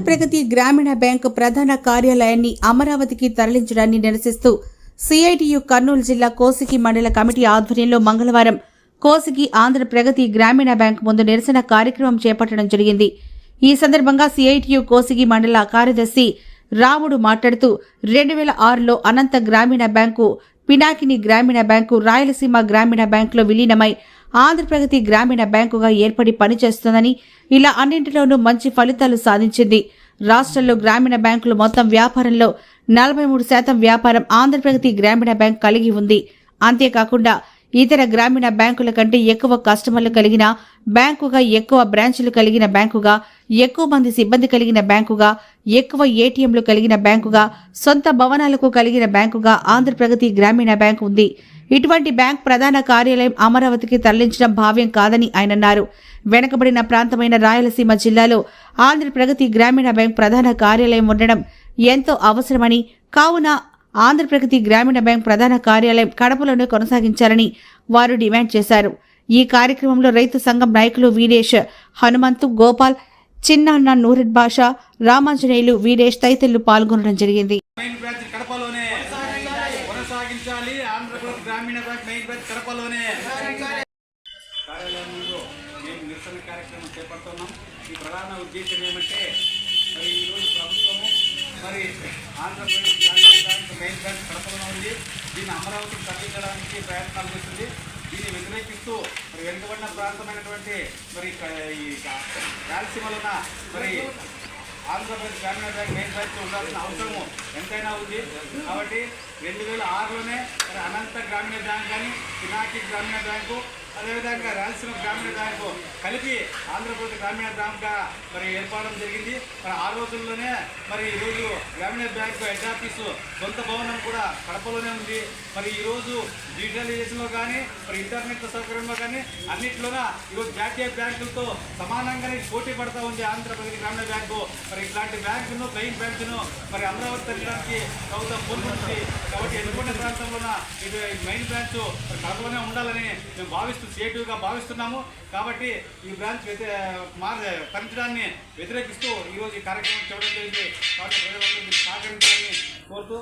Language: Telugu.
ప్రగతి గ్రామీణ బ్యాంకు ప్రధాన కార్యాలయాన్ని అమరావతికి తరలించడాన్ని నిరసిస్తూ సిఐటియు కర్నూలు జిల్లా కోసికి మండల కమిటీ ఆధ్వర్యంలో మంగళవారం కోసికి ఆంధ్ర ప్రగతి గ్రామీణ బ్యాంకు ముందు నిరసన కార్యక్రమం చేపట్టడం జరిగింది. ఈ సందర్భంగా సిఐటియు కోసికి మండల కార్యదర్శి రాముడు మాట్లాడుతూ రెండు వేల ఆరులో అనంత గ్రామీణ బ్యాంకు పినాకిని గ్రామీణ బ్యాంకు రాయలసీమ గ్రామీణ బ్యాంకులో విలీనమై ఆంధ్రప్రగతి గ్రామీణ బ్యాంకుగా ఏర్పడి పనిచేస్తుందని ఇలా అన్నింటిలోనూ మంచి ఫలితాలు సాధించింది. రాష్ట్రంలో గ్రామీణ బ్యాంకులు మొత్తం వ్యాపారంలో నలభై మూడు శాతం వ్యాపారం ఆంధ్రప్రగతి గ్రామీణ బ్యాంక్ కలిగి ఉంది. అంతేకాకుండా ఇతర గ్రామీణ బ్యాంకుల కంటే ఎక్కువ కస్టమర్లు కలిగిన బ్యాంకుగా ఎక్కువ బ్రాంచులు కలిగిన బ్యాంకుగా ఎక్కువ మంది సిబ్బంది కలిగిన బ్యాంకుగా ఎక్కువ ఏటీఎంలు కలిగిన బ్యాంకుగా సొంత భవనాలకు కలిగిన బ్యాంకుగా ఆంధ్రప్రగతి గ్రామీణ బ్యాంకు ఉంది. ఇటువంటి బ్యాంక్ ప్రధాన కార్యాలయం అమరావతికి తరలించడం భావ్యం కాదని ఆయన అన్నారు. వెనకబడిన ప్రాంతమైన రాయలసీమ జిల్లాలో ఆంధ్రప్రగతి గ్రామీణ బ్యాంక్ ప్రధాన కార్యాలయం ఉండడం ఎంతో అవసరమని కావున ఆంధ్రప్రగతి గ్రామీణ బ్యాంక్ ప్రధాన కార్యాలయం కడపలోనే కొనసాగించాలని వారు డిమాండ్ చేశారు. ఈ కార్యక్రమంలో రైతు సంఘం నాయకులు వీరేష్ హనుమంతు గోపాల్ చిన్నాన్న నూరెడ్ భాష రామాంజనేయులు వీరేష్ తదితరులు పాల్గొనడం జరిగింది. ఆంధ్రప్రదేశ్ మెయిన్ బ్రాంచ్ ఈ ప్రధాన ఉద్దేశం ఏమంటే మరి ఈరోజు ప్రభుత్వము మరి ఆంధ్రప్రదేశ్ బ్యాంక్ కడపలో ఉంది. దీన్ని అమరావతికి తరలించడానికి ప్రయత్నాలు చేస్తుంది. దీన్ని వ్యతిరేకిస్తూ మరి వెనుకబడిన ప్రాంతమైనటువంటి మరి ఈ రాయలసీమలో మరి ఆంధ్రప్రదేశ్ గ్రామీణ బ్యాంక్ మెయిన్ బ్యాంక్ ఉండాల్సిన అవసరము ఎంతైనా ఉంది. కాబట్టి రెండు వేల ఆరులోనే మరి అనంత గ్రామీణ బ్యాంక్ కానీ పినాకి గ్రామీణ బ్యాంకు అదేవిధంగా రాయలసీమ గ్రామీణ బ్యాంకు కలిపి ఆంధ్రప్రదేశ్ గ్రామీణ బ్యాంక్గా మరి ఏర్పడడం జరిగింది. మరి ఆ రోజుల్లోనే మరి ఈరోజు గ్రామీణ బ్యాంకు హెడ్ ఆఫీసు సొంత భవనం కూడా కడపలోనే ఉంది. మరి ఈరోజు డిజిటలైజేషన్లో కానీ మరి ఇంటర్నెట్ సౌకర్యంలో కానీ అన్నింటిలోన ఈరోజు జాతీయ బ్యాంకులతో సమానంగానే పోటీ పడతా ఉంది ఆంధ్రప్రదేశ్ గ్రామీణ బ్యాంకు. మరి ఇట్లాంటి బ్యాంకును మెయిన్ బ్యాంకును మరి అమరావతి తరలించడానికి ప్రభుత్వం కోరుకుంటుంది కాబట్టి ఎన్నుకున్న ప్రాంతంలోన ఇది మెయిన్ బ్రాంచ్ కడపలోనే ఉండాలని మేము భావిస్తూ సేటివ్గా భావిస్తున్నాము. కాబట్టి ఈ బ్రాంచ్ వ్యతి మార్ వ్యతిరేకిస్తూ ఈరోజు ఈ కార్యక్రమం చేయడం జరిగింది. కాబట్టి ప్రజలందరూ సహకరించాలని కోరుతూ